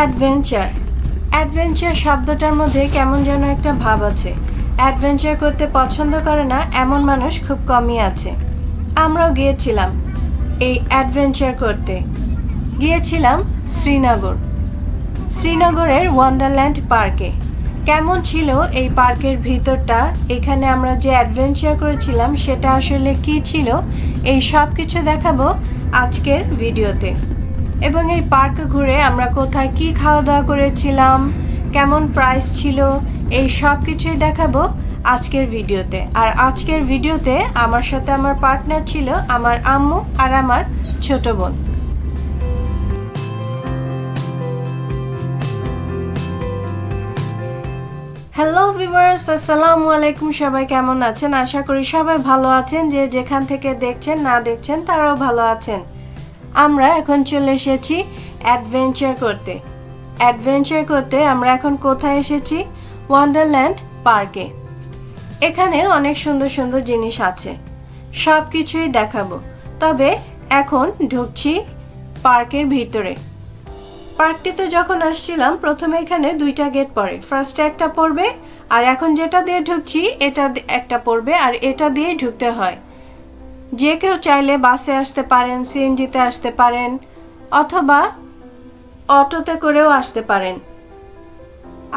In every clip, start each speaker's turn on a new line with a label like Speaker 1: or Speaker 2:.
Speaker 1: Adventure adventure শব্দটার মধ্যে কেমন যেন একটা ভাব আছে। অ্যাডভেঞ্চার করতে পছন্দ করে না, এমন মানুষ খুব কমই আছে। আমরাও গিয়েছিলাম এই অ্যাডভেঞ্চার করতে। গিয়েছিলাম শ্রীনগর। শ্রীনগরের ওয়ান্ডারল্যান্ড পার্কে কেমন ছিল এই পার্কের ভিতরটা? এখানে আমরা যে অ্যাডভেঞ্চার করেছিলাম, সেটা আসলে কি ছিল? এই সব কিছু দেখাবো আজকের ভিডিওতে। এবং এই পার্ক ঘুরে আমরা কোথায় কি খাওয়া দাওয়া করেছিলাম, কেমন প্রাইস ছিল, এই সব কিছুই দেখাবো আজকের ভিডিওতে। আর আজকের ভিডিওতে আমার সাথে আমার পার্টনার ছিল আমার আম্মু আর আমার ছোট বোন। হ্যালো ভিভার্স আসসালামু আলাইকুম। সবাই কেমন আছেন? আশা করি সবাই ভালো আছেন। যে যেখান থেকে দেখছেন, না দেখছেন, তারাও ভালো আছেন। আমরা এখন চলে এসেছি অ্যাডভেঞ্চার করতে। অ্যাডভেঞ্চার করতে আমরা এখন কোথায় এসেছি? ওয়ান্ডারল্যান্ড পার্কে এখানে অনেক সুন্দর সুন্দর জিনিস আছে। সব কিছুই দেখাবো। তবে এখন ঢুকছি পার্কের ভিতরে। পার্কটিতে যখন আসছিলাম, প্রথমে এখানে দুইটা গেট পড়ে। ফার্স্টে একটা পড়বে, আর এখন যেটা দিয়ে ঢুকছি, এটা একটা পড়বে, আর এটা দিয়েই ঢুকতে হয়। যে কেউ চাইলে বাসে আসতে পারেন, সিএনজিতে আসতে পারেন, অথবা অটোতে করেও আসতে পারেন।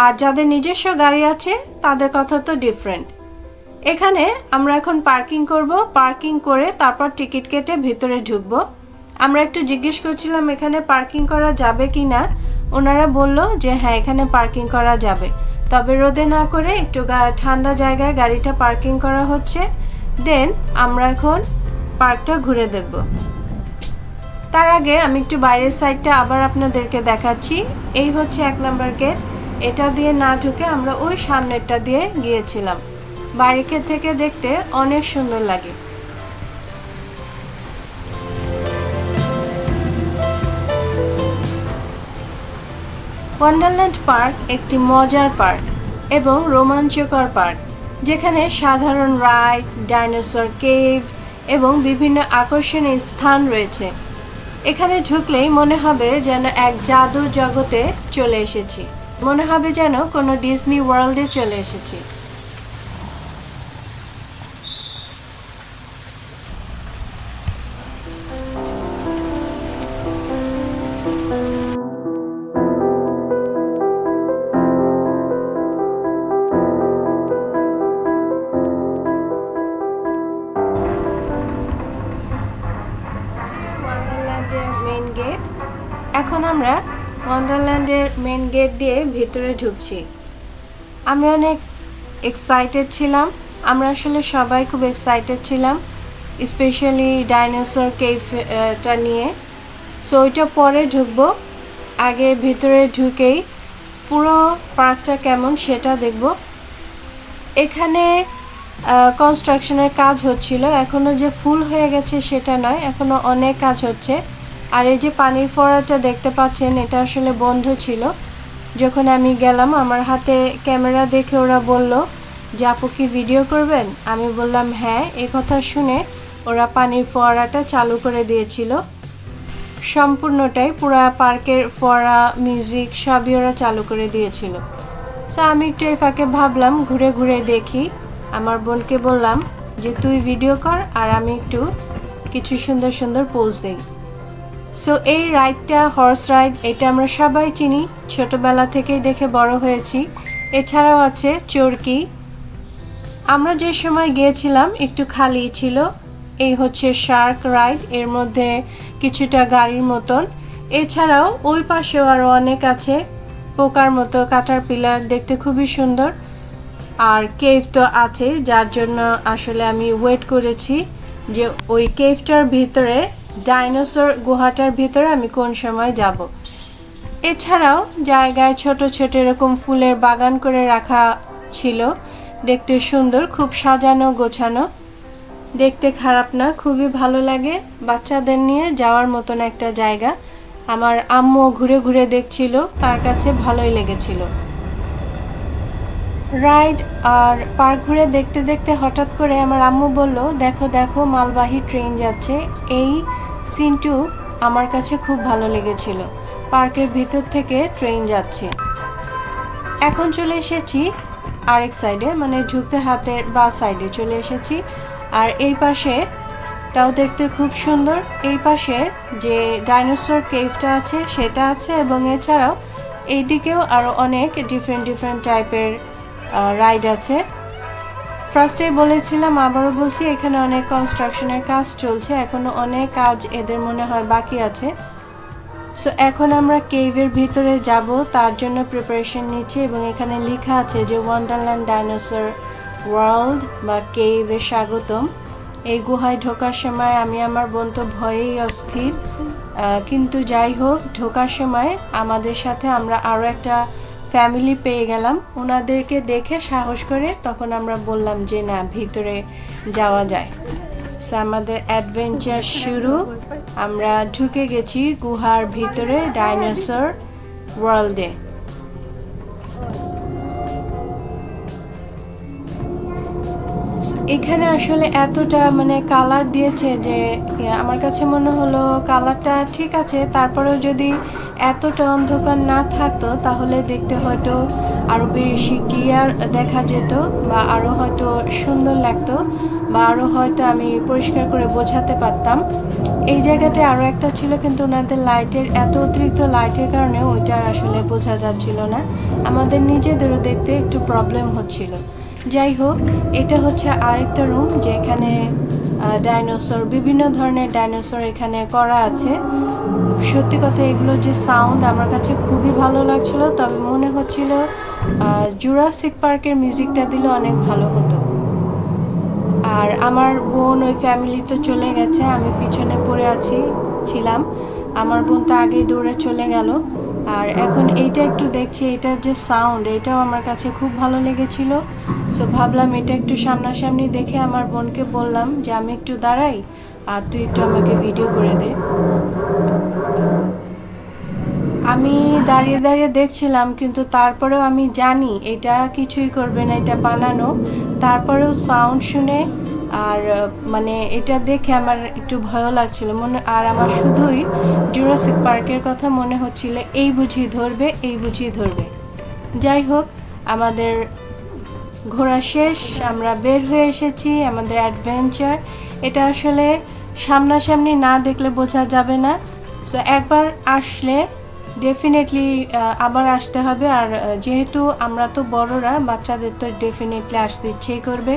Speaker 1: আর যাদের নিজস্ব গাড়ি আছে, তাদের কথা তো ডিফারেন্ট এখানে আমরা এখন পার্কিং করব পার্কিং করে তারপর টিকিট কেটে ভিতরে ঢুকবো। আমরা একটু জিজ্ঞেস করছিলাম, এখানে পার্কিং করা যাবে কি না? ওনারা বলল যে হ্যাঁ এখানে পার্কিং করা যাবে। তবে রোদে না করে একটু ঠান্ডা জায়গায় গাড়িটা পার্কিং করা হচ্ছে। দেন আমরা এখন পার্কটা ঘুরে দেখব। তার আগে আমি একটু বাইরের সাইডটা আবার আপনাদেরকে দেখাচ্ছি। এই হচ্ছে এক নাম্বার গেট। এটা দিয়ে না ঢুকে আমরা ওই সামনেরটা দিয়ে গিয়েছিলাম। বাইরে থেকে দেখতে অনেক সুন্দর লাগে। ওয়ান্ডারল্যান্ড পার্ক একটি মজার পার্ক এবং রোমাঞ্চকর পার্ক, যেখানে সাধারণ রাইড, ডাইনোসর কেভ এবং বিভিন্ন আকর্ষণীয় স্থান রয়েছে। এখানে ঢুকলেই মনে হবে যেন এক জাদুর জগতে চলে এসেছি। মনে হবে যেন কোনো ডিজনি ওয়ার্ল্ডে চলে এসেছি। এখন আমরা ওয়ান্ডারল্যান্ডের মেন গেট দিয়ে ভিতরে ঢুকছি। আমি অনেক এক্সাইটেড ছিলাম। আমরা আসলে সবাই খুব এক্সাইটেড ছিলাম স্পেশালি ডাইনোসর কেভটা নিয়ে। সো ওইটা পরে ঢুকবো। আগে ভিতরে ঢুকেই পুরো পার্কটা কেমন সেটা দেখব। এখানে কনস্ট্রাকশনের কাজ হচ্ছিল। এখনও যে ফুল হয়ে গেছে সেটা নয় এখনও অনেক কাজ হচ্ছে। আর এই যে পানির ফোয়ারাটা দেখতে পাচ্ছেন, এটা আসলে বন্ধ ছিল। যখন আমি গেলাম, আমার হাতে ক্যামেরা দেখে ওরা বলল যে, আপু কি ভিডিও করবেন? আমি বললাম হ্যাঁ। এ কথা শুনে ওরা পানির ফোয়ারাটা চালু করে দিয়েছিল। সম্পূর্ণটাই পুরা পার্কের ফোয়ারা, মিউজিক সবই ওরা চালু করে দিয়েছিল। সো আমি একটু এই ফাঁকে ভাবলাম, ঘুরে ঘুরে দেখি। আমার বোনকে বললাম যে, তুই ভিডিও কর আর আমি একটু কিছু সুন্দর সুন্দর পোজ দেই। সো এই রাইডটা হর্স রাইড এটা আমরা সবাই চিনি। ছোটবেলা থেকেই দেখে বড় হয়েছি। এছাড়াও আছে চরকি। আমরা যে সময় গিয়েছিলাম, একটু খালি ছিল। এই হচ্ছে শার্ক রাইড এর মধ্যে কিছুটা গাড়ির মতন। এছাড়াও ওই পাশেও আরও অনেক আছে। পোকার মতো কাটার পিলার দেখতে খুবই সুন্দর। আর কেভ তো আছে যার জন্য আসলে আমি ওয়েট করেছি যে ওই কেভটার ভিতরে ডাইনোসর গুহাটার ভিতরে আমি কোন সময় যাব? এছাড়াও জায়গায় ছোট ছোট এরকম ফুলের বাগান করে রাখা ছিল। দেখতে সুন্দর, খুব সাজানো, গোছানো। দেখতে খারাপ না, খুবই ভালো লাগে। বাচ্চাদের নিয়ে যাওয়ার মতন একটা জায়গা। আমার আম্মু ঘুরে ঘুরে দেখছিল, তার কাছে ভালোই লেগেছিল। রাইড আর পার্ক ঘুরে দেখতে দেখতে হঠাৎ করে আমার আম্মু বলল, দেখো দেখো, মালবাহী ট্রেন যাচ্ছে। এই সিনটু আমার কাছে খুব ভালো লেগেছিল। পার্কের ভিতর থেকে ট্রেন যাচ্ছে। এখন চলে এসেছি আরেক সাইডে মানে ঝুঁকতে হাতের বা সাইডে চলে এসেছি। আর এই পাশে টাও দেখতে খুব সুন্দর, এই পাশে যে ডাইনোসর কেভটা আছে সেটা আছে এবং এছাড়াও এইদিকেও আরও অনেক ডিফারেন্ট ডিফারেন্ট টাইপের রাইড আছে। ফার্স্টে বলেছিলাম, আবারও বলছি, এখানে অনেক কনস্ট্রাকশনের কাজ চলছে, এখনও অনেক কাজ এদের মনে হয় বাকি আছে। সো এখন আমরা কেভের ভিতরে যাব, তার জন্য প্রিপারেশন নিচ্ছি এবং এখানে লেখা আছে যে ওয়ান্ডারল্যান্ড ডাইনোসর ওয়ার্ল্ড বা কেভে স্বাগতম। এই গুহায় ঢোকার সময় আমি আমার বোন তো ভয়েই অস্থির। কিন্তু যাই হোক, ঢোকার সময় আমাদের সাথে আমরা আরও একটা ফ্যামিলি পেয়ে গেলাম। ওনাদেরকে দেখে সাহস করে তখন আমরা বললাম যে, না, ভিতরে যাওয়া যায়। সো আমাদের অ্যাডভেঞ্চার শুরু। আমরা ঢুকে গেছি গুহার ভিতরে ডাইনোসর ওয়ার্ল্ডে এখানে আসলে এতটা মানে কালার দিয়েছে যে ইয়ে, আমার কাছে মনে হলো কালারটা ঠিক আছে তারপরেও যদি এতটা অন্ধকার না থাকতো তাহলে দেখতে হয়তো আরও বেশি ক্লিয়ার দেখা যেত বা আরও হয়তো সুন্দর লাগতো বা আরও হয়তো আমি পরিষ্কার করে বোঝাতে পারতাম। এই জায়গাটা আরও একটা ছিল কিন্তু ওনাদের লাইটের এত অতিরিক্ত লাইটের কারণে ওইটা আর আসলে বোঝা যাচ্ছিল না। আমাদের নিজেদেরও দেখতে একটু প্রবলেম হচ্ছিল। যাই হোক এটা হচ্ছে আরেকটা রুম যেখানে ডাইনোসর বিভিন্ন ধরনের ডাইনোসর এখানে করা আছে। সত্যি কথা এগুলো যে সাউন্ড আমার কাছে খুবই ভালো লাগছিল, তবে মনে হচ্ছিল জুরাসিক পার্কের মিউজিকটা দিলে অনেক ভালো হতো। আর আমার বোন, ওই ফ্যামিলি তো চলে গেছে, আমি পিছনে পড়ে আছি, ছিলাম। আমার বোন তো আগেই দৌড়ে চলে গেল। আর এখন এইটা একটু দেখছি এটার যে সাউন্ড এটাও আমার কাছে খুব ভালো লেগেছিল। সো ভাবলাম এটা একটু সামনাসামনি দেখে আমার বোনকে বললাম যে আমি একটু দাঁড়াই, আর তুই একটু আমাকে ভিডিও করে দে। আমি দাঁড়িয়ে দাঁড়িয়ে দেখছিলাম, কিন্তু তারপরেও আমি জানি এটা কিছুই করবে না, এটা বানানো। তারপরেও সাউন্ড শুনে আর মানে এটা দেখে আমার একটু ভয়ও লাগছিল। মনে, আর আমার শুধুই জুরাসিক পার্কের কথা মনে হচ্ছিল, এই বুঝি ধরবে, এই বুঝি ধরবে। যাই হোক, আমাদের ঘোরা শেষ, আমরা বের হয়ে এসেছি, আমাদের অ্যাডভেঞ্চার এটা আসলে সামনাসামনি না দেখলে বোঝা যাবে না। সো একবার আসলে ডেফিনেটলি আবার আসতে হবে। আর যেহেতু আমরা তো বড়রা, বাচ্চাদের তো ডেফিনেটলি আসতে ইচ্ছেই করবে।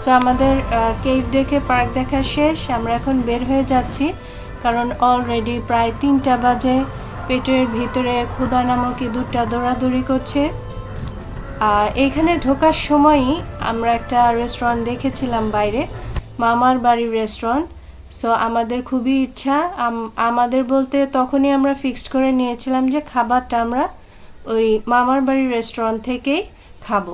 Speaker 1: সো আমাদের কেভ দেখে পার্ক দেখা শেষ। আমরা এখন বের হয়ে যাচ্ছি, কারণ অলরেডি প্রায় তিনটা বাজে। পেটের ভিতরে ক্ষুদা নামক ইঁদুরটা দৌড়াদৌড়ি করছে। আর এইখানে ঢোকার সময়ই আমরা একটা রেস্টুরেন্ট দেখেছিলাম বাইরে, মামার বাড়ির রেস্টুরেন্ট সো আমাদের খুবই ইচ্ছা। আমাদের বলতে তখনই আমরা ফিক্সড করে নিয়েছিলাম যে, খাবারটা আমরা ওই মামার বাড়ির রেস্টুরেন্ট থেকেই খাব।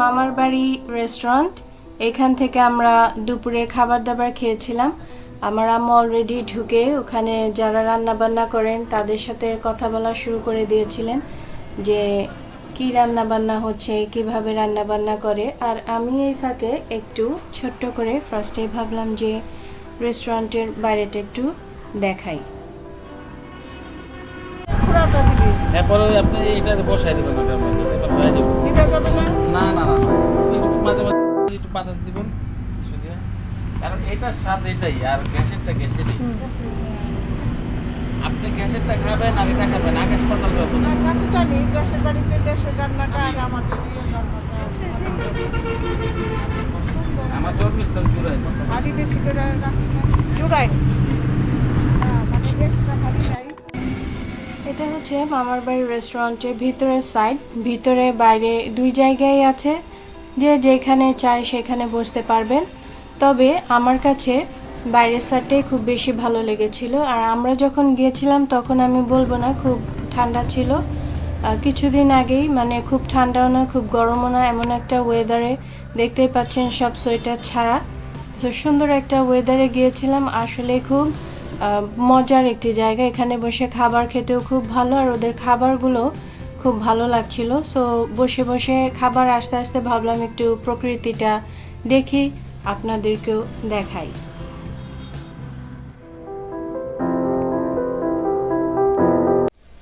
Speaker 1: মামার বাড়ি রেস্টুরেন্ট এখান থেকে আমরা দুপুরের খাবার দাবার খেয়েছিলাম। আমার আম্মু অলরেডি ঢুকে ওখানে যারা রান্না বান্না করেন তাদের সাথে কথা বলা শুরু করে দিয়েছিলেন যে কি রান্না বান্না হচ্ছে কীভাবে রান্না বান্না করে। আর আমি এই ফাঁকে একটু ছোট্ট করে ফার্স্টে ভাবলাম যে রেস্টুরেন্টের বাইরেটা একটু দেখাই।
Speaker 2: ওই আপনি এটা বসাই দিবেন এটা
Speaker 3: না
Speaker 2: না না। একটু মাঝে মাঝে একটু বাতাস দিবেন কারণ এটার স্বাদ এটাই আর গ্যাসেরটা গ্যাসেরই। আপনি গ্যাসেরটা খাবেন আর এটা খাবেন আকাশ পাতাল ব্যাপার
Speaker 3: না। তা তো জানি দেশের বাড়িতে দেশের রান্নাটা আর আমাদের ইয়ে
Speaker 2: আমার জন্মস্থান চূড়ায়
Speaker 3: হাড়ি বেশি করে রাখি না হ্যাঁ, মানে হাড়ি
Speaker 1: এটা হচ্ছে মামার বাড়ির রেস্টুরেন্টের ভিতরের সাইড ভিতরে বাইরে দুই জায়গায় আছে, যে যেখানে চায় সেখানে বসতে পারবেন। তবে আমার কাছে বাইরের সাইডটাই খুব বেশি ভালো লেগেছিল। আর আমরা যখন গিয়েছিলাম তখন আমি বলব না, খুব ঠান্ডা ছিল। কিছুদিন আগেই মানে খুব ঠান্ডাও না, খুব গরমও না, এমন একটা ওয়েদারে দেখতেই পাচ্ছেন সব সোয়েটার ছাড়া। তো সুন্দর একটা ওয়েদারে গিয়েছিলাম। আসলে খুব মজার একটি জায়গা। এখানে বসে খাবার খেতেও খুব ভালো আর ওদের খাবারগুলো খুব ভালো লাগছিল। সো বসে বসে খাবার আস্তে আস্তে ভাবলাম একটু প্রকৃতিটা দেখি, আপনাদেরকেও দেখাই।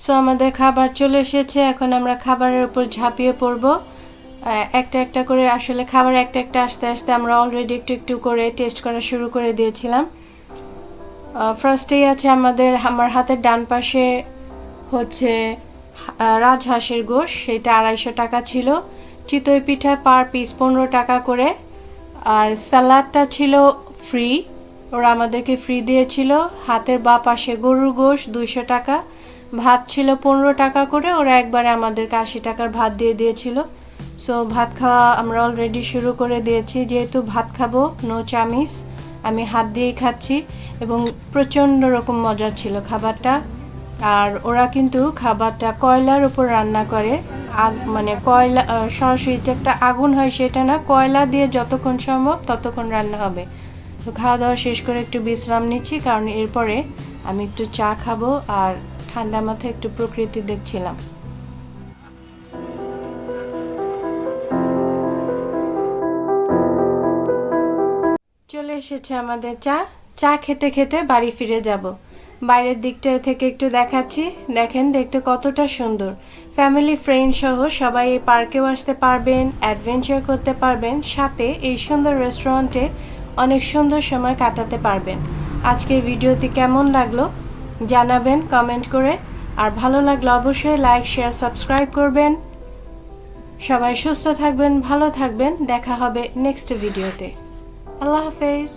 Speaker 1: সো আমাদের খাবার চলে এসেছে। এখন আমরা খাবারের উপর ঝাঁপিয়ে পড়ব। একটা একটা করে আসলে খাবার একটা একটা আস্তে আস্তে আমরা অলরেডি একটু একটু করে টেস্ট করা শুরু করে দিয়েছিলাম। ফার্স্টেই আছে আমাদের, আমার হাতের ডান পাশে হচ্ছে রাজহাঁসের গোশ, সেটা আড়াইশো টাকা ছিল। চিতই পিঠা পার পিস পনেরো টাকা করে। আর স্যালাডটা ছিল ফ্রি ওরা আমাদেরকে ফ্রি দিয়েছিল। হাতের বা পাশে গরুর গোশ, দুইশো টাকা। ভাত ছিল পনেরো টাকা করে, ওরা একবারে আমাদেরকে আশি টাকার ভাত দিয়ে দিয়েছিল। সো ভাত খাওয়া আমরা অলরেডি শুরু করে দিয়েছি। যেহেতু ভাত খাব নো চামিস আমি হাত দিয়েই খাচ্ছি এবং প্রচণ্ড রকম মজা ছিল খাবারটা। আর ওরা কিন্তু খাবারটা কয়লার উপর রান্না করে। আগ মানে কয়লা সরাসরি যে একটা আগুন হয় সেটা না, কয়লা দিয়ে যতক্ষণ সম্ভব ততক্ষণ রান্না হবে। তো খাওয়া দাওয়া শেষ করে একটু বিশ্রাম নিচ্ছি, কারণ এরপরে আমি একটু চা খাব আর ঠান্ডা মাথায় একটু প্রকৃতি দেখছিলাম। এসেছে আমাদের চা। চা খেতে খেতে বাড়ি ফিরে যাব। বাইরের দিকটা থেকে একটু দেখাচ্ছি। দেখেন দেখতে কতটা সুন্দর। ফ্যামিলি ফ্রেন্ড সহ সবাই এই পার্কেও আসতে পারবেন অ্যাডভেঞ্চার করতে পারবেন, সাথে এই সুন্দর রেস্টুরেন্টে অনেক সুন্দর সময় কাটাতে পারবেন। আজকের ভিডিওটি কেমন লাগল জানাবেন কমেন্ট করে। আর ভালো লাগলে অবশ্যই লাইক শেয়ার সাবস্ক্রাইব করবেন। সবাই সুস্থ থাকবেন, ভালো থাকবেন। দেখা হবে নেক্সট ভিডিওতে আল্লাহ হাফেজ।